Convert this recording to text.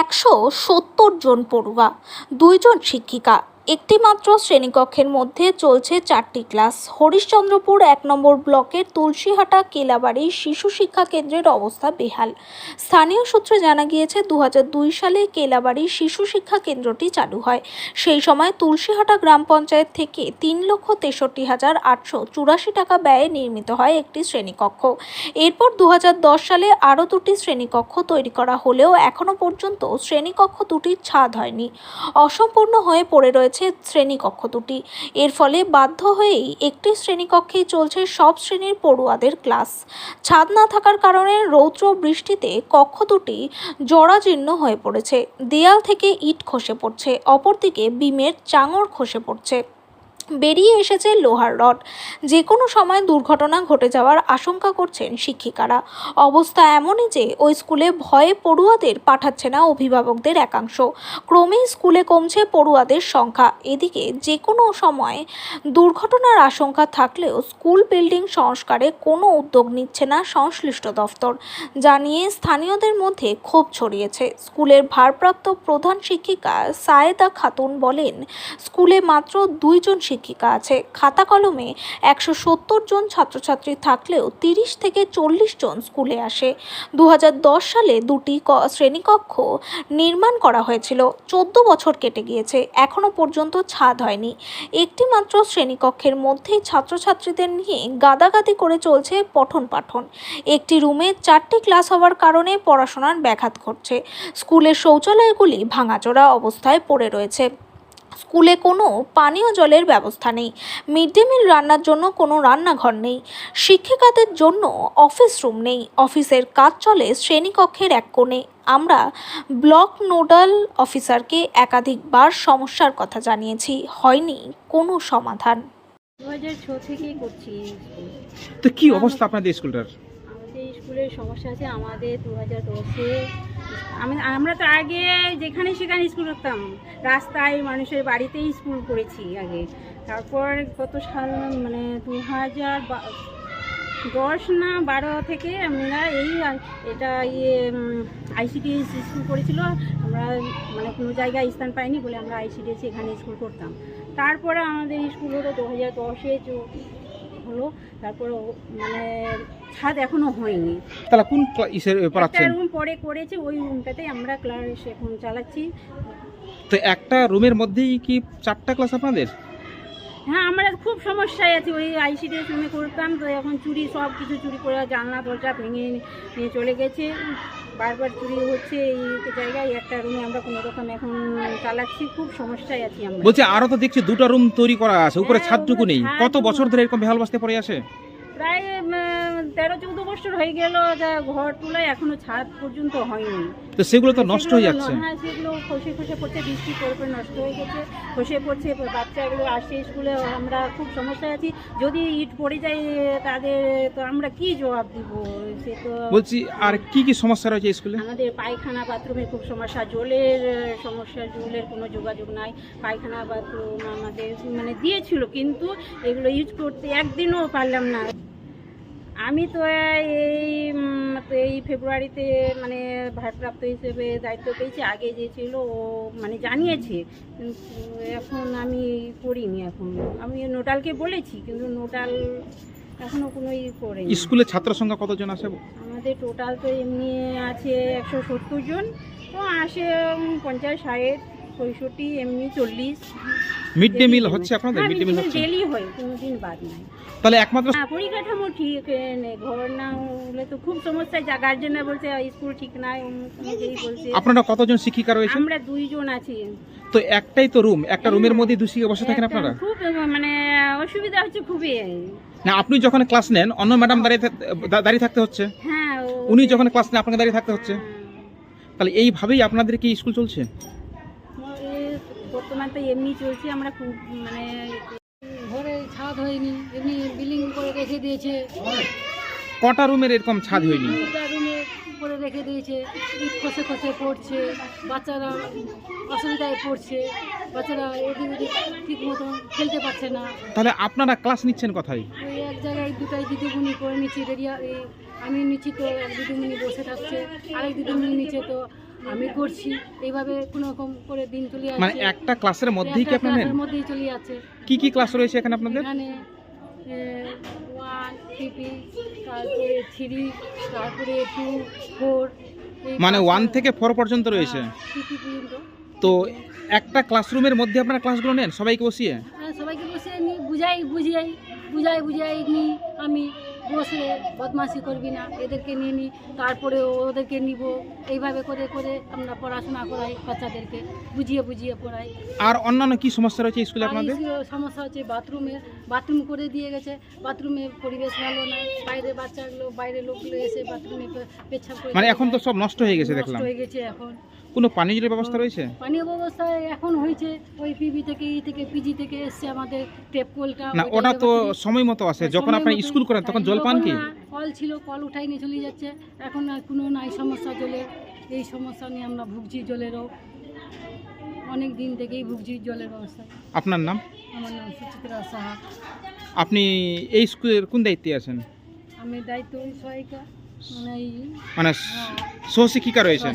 একশো সত্তর জন পড়ুয়া দুইজন শিক্ষিকা। একটিমাত্র শ্রেণীকক্ষের মধ্যে চলছে চারটি ক্লাস। হরিশ্চন্দ্রপুর এক নম্বর ব্লকের তুলসীহাটা কেলাবাড়ি শিশু শিক্ষা কেন্দ্রের অবস্থা বেহাল। স্থানীয় সূত্রে জানা গিয়েছে দু সালে কেলাবাড়ি শিশু শিক্ষা কেন্দ্রটি চালু হয়। সেই সময় তুলসীহাটা গ্রাম পঞ্চায়েত থেকে তিন লক্ষ তেষট্টি হাজার আটশো চুরাশি টাকা ব্যয়ে নির্মিত হয় একটি শ্রেণীকক্ষ। এরপর দু হাজার দশ সালে আরও দুটি শ্রেণীকক্ষ তৈরি করা হলেও এখনও পর্যন্ত শ্রেণীকক্ষ দুটির ছাদ হয়নি। অসম্পূর্ণ হয়ে পড়ে রয়েছে শ্রেণীকক্ষ দুটি। এর ফলে বাধ্য হয়েই একটি শ্রেণীকক্ষেই চলছে সব শ্রেণির পড়ুয়াদের ক্লাস। ছাদ না থাকার কারণে রৌদ্র বৃষ্টিতে কক্ষ দুটি জরাজীর্ণ হয়ে পড়েছে। দেয়াল থেকে ইট খসে পড়ছে, অপরদিকে বিমের চাঙড় খসে পড়ছে। বেরিয়ে এসেছে লোহার রড। যে কোনো সময় দুর্ঘটনা ঘটে যাওয়ার আশঙ্কা করছেন শিক্ষিকারা। অবস্থা এমনই যে, ওই স্কুলে ভয়ে পড়ুয়াদের পাঠাচ্ছে না অভিভাবকদের একাংশ। ক্রমেই স্কুলে কমছে পড়ুয়াদের সংখ্যা। এদিকে যে কোনো সময় দুর্ঘটনার আশঙ্কা থাকলেও স্কুল বিল্ডিং সংস্কারে কোনো উদ্যোগ নিচ্ছে না সংশ্লিষ্ট দফতর। যা নিয়ে স্থানীয়দের মধ্যে ক্ষোভ ছড়িয়েছে। স্কুলের ভারপ্রাপ্ত প্রধান শিক্ষিকা সায়েদা খাতুন বলেন, স্কুলে মাত্র দুইজন শিক্ষিকা আছে? খাতা কলমে একশো সত্তর জন ছাত্রছাত্রী থাকলেও তিরিশ থেকে চল্লিশ জন স্কুলে আসে। দু হাজার দশ সালে দুটি শ্রেণীকক্ষ নির্মাণ করা হয়েছিল। চোদ্দ বছর কেটে গিয়েছে। এখনও পর্যন্ত ছাদ হয়নি। একটি মাত্র শ্রেণীকক্ষের মধ্যেই ছাত্রছাত্রীদের নিয়ে গাদাগাদি করে চলছে পঠন পাঠন। একটি রুমে চারটি ক্লাস হওয়ার কারণে পড়াশোনার ব্যাঘাত ঘটছে। স্কুলের শৌচালয়গুলি ভাঙাচোরা অবস্থায় পড়ে রয়েছে। স্কুলে কোনো পানীয় জলের ব্যবস্থা নেই। মিড ডে মিল রান্নার জন্য কোনো রান্নাঘর নেই। শিক্ষিকাদের জন্য অফিস রুম নেই। অফিসের কাজ চলে শ্রেণীকক্ষের এক কোণে। আমরা ব্লক নোডাল অফিসারকে একাধিকবার সমস্যার কথা জানিয়েছি। হয়নি কোনো সমাধান। দু হাজার ছ থেকেই করছি তো কি অবস্থা আপনাদের স্কুলটার? আমাদের স্কুলের সমস্যা আছে। আমাদের দু হাজার দশে আমি, আমরা তো আগে যেখানে সেখানে স্কুল করতাম। রাস্তায় মানুষের বাড়িতেই স্কুল করেছি আগে। তারপর কত সাল মানে দু হাজার দশ না বারো থেকে আমরা এই এটা ইয়ে আইসিডিএস স্কুল করেছিল। আমরা মানে কোনো জায়গায় স্থান পাইনি বলে আমরা আইসিডিএস এখানে স্কুল করতাম। তারপরে আমাদের স্কুল হলো দু হাজার দশে হলো তারপর মানে ছাদ এখনও হয়নি। তাহলে কোন ইসের একটা পড়াচ্ছেন? রুম পরে করেছে ওই রুমটাতে আমরা ক্লাস এখন চালাচ্ছি। তো একটা রুমের মধ্যেই কি চারটা ক্লাস আপনাদের? হ্যাঁ আমরা খুব সমস্যায় আছি। ওই আইসিডিএস রুমে করতাম তো এখন চুরি সব কিছু চুরি করে জানলা দরজা ভেঙে নিয়ে চলে গেছে। বারবার চুরি হচ্ছে এই জায়গায় একটা রুমে আমরা কোনো রকম এখন চালাচ্ছি খুব সমস্যায় আছি আমরা। বলছি আরও তো দেখছি দুটো রুম তৈরি করা আছে উপরে হ্যাঁ, ছাদটুকু নেই। কত বছর ধরে এরকম বেহাল বস্তায় পড়ে আছে? প্রায় তেরো চৌদ্দ বছর হয়ে গেল যা ঘর তোলায় এখনও ছাদ পর্যন্ত হয়নি। তো সেগুলো তো নষ্ট হয়ে যাচ্ছে। হ্যাঁ সেগুলো খসে খসে পড়ছে বৃষ্টি নষ্ট হয়ে গেছে খসে পড়ছে বাচ্চাগুলো আসছে স্কুলে আমরা খুব সমস্যায় আছি। যদি ইট পড়ে যায় তাদের তো আমরা কি জবাব দিব? সে তো বলছি আর কি কি সমস্যা রয়েছে স্কুলে? আমাদের পায়খানা বাথরুমের খুব সমস্যা জলের সমস্যা জলের কোনো যোগাযোগ নাই। পায়খানা বাথরুম আমাদের মানে দিয়েছিল কিন্তু এগুলো ইউজ করতে একদিনও পারলাম না। আমি তো এই এই ফেব্রুয়ারিতে মানে ভারপ্রাপ্ত হিসেবে দায়িত্ব পেয়েছি আগে যে ছিল ও মানে জানিয়েছে। কিন্তু এখন আমি করিনি এখন। আমি নোটালকে বলেছি কিন্তু নোটাল এখনও কোনো ই করেনি। স্কুলে ছাত্র সংখ্যা কতজন আছে? আমাদের টোটাল তো এমনি আছে একশো সত্তর জন। তো আসে পঞ্চাশ ষাট পঁয়ষট্টি এমনি চল্লিশ। মিড ডে মিল হচ্ছে আপনাদের হ্যাঁ মিড ডে মিল হচ্ছে। ডেলি হয় কোনো দিন বাদ নাই। তাহলে একমাত্র হ্যাঁ পরিকাঠামো ঠিক নেই ঘর না হলে তো খুব সমস্যা যা গার্জেনরা বলছে স্কুল ঠিক নাই অনুযায়ী বলছে। আপনারা কতজন শিক্ষিকা রয়েছেন? আমরা দুইজন আছি। তো একটাই তো রুম একটা রুমের মধ্যে দুই শিক্ষিকা বসে থাকেন আপনারা? খুব মানে অসুবিধা হচ্ছে খুবই। না আপনি যখন ক্লাস নেন অন্য ম্যাডাম দাঁড়িয়ে দাঁড়িয়ে থাকতে হচ্ছে। হ্যাঁ উনি যখন ক্লাস নেন আপনাকে দাঁড়িয়ে থাকতে হচ্ছে। তাহলে এইভাবেই আপনাদের কি স্কুল চলছে? হ্যাঁ, বর্তমান তো এমনি চলছে আমরা খুব মানে ঘরে ছাদ হয়নি এমনি বিল্ডিং করে রেখে দিয়েছে। কটা রুমের এরকম ছাদ হয়নি? দুটা রুমে করে রেখে দিয়েছে ইট খসে খসে পড়ছে বাচ্চারা অসুবিধায় পড়ছে বাচ্চারা এদিক ওদিক ঠিক মতন খেলতে পারছে না। তাহলে আপনারা ক্লাস নিচ্ছেন কোথায়? ওই এক জায়গায় দুটাই দিদিমণি করে নিচ্ছি রেডিয়া আমি নিচ্ছি তো এক দিদিমণি বসে থাকছে আরেক দিদিমণি নিচে তো আমি করছি। এইভাবে কোনো রকম করে দিন চলে যাচ্ছে মানে একটা ক্লাসের মধ্যেই কি নেন? ক্লাসের মধ্যেই চলে যাচ্ছে কি কি ক্লাস রয়েছে এখানে আপনাদের? এখানে ওয়ান থ্রি তারপরে থ্রি তারপরে টু ফোর মানে ওয়ান থেকে ফোর পর্যন্ত রয়েছে? পর্যন্ত। তো একটা ক্লাসরুমের মধ্যে আপনারা ক্লাসগুলো নেন? সবাইকে বসিয়ে? হ্যাঁ, সবাইকে বসিয়ে নি বুঝাই বুঝিয়াই বুঝাই বুঝাই নি আমি। বসে বদমাশি করবি না এদেরকে নিয়ে নিই তারপরে ওদেরকে নিব। এইভাবে করে করে আমরা পড়াশোনা করাই বাচ্চাদেরকে বুঝিয়ে বুঝিয়ে পড়াই। আর অন্যান্য কি সমস্যা রয়েছে স্কুলে আপনাদের? সমস্যা হচ্ছে বাথরুমের বাথরুম করে দিয়ে গেছে। বাথরুমে পরিবেশ ভালো নাই বাইরে বাচ্চাগুলো বাইরে লোকগুলো এসে বাথরুমে পে- পেচ্ছাপ করে মানে এখন তো সব নষ্ট হয়ে গেছে নষ্ট দেখলাম হয়ে গেছে এখন। কোনো পানীয় জলের ব্যবস্থা রয়েছে? পানীয় ব্যবস্থা এখন হয়েছে। ওই পিবি থেকে ই থেকে পিজি থেকে এসছে আমাদের টেপ কলটা না ওটা তো সময় মতো আসে। যখন আপনারা মতো- স্কুল করেন তখন জল পান কি? কল ছিল কল উঠাই নিয়ে চলে যাচ্ছে। এখন আর কোনো নাই সমস্যা জলের এই সমস্যা নিয়ে আমরা ভুগছি জলেরও। অনেক দিন থেকেই ভুগছি জলের অবস্থা। আপনার নাম? আমার নাম সুচিত্রা সাহা। আপনি এই স্কুলের কোন দায়িত্বে আছেন? আমি দায়িত্ব সহায়িকা। মানে মানে সহশিক্ষিকা রয়েছেন?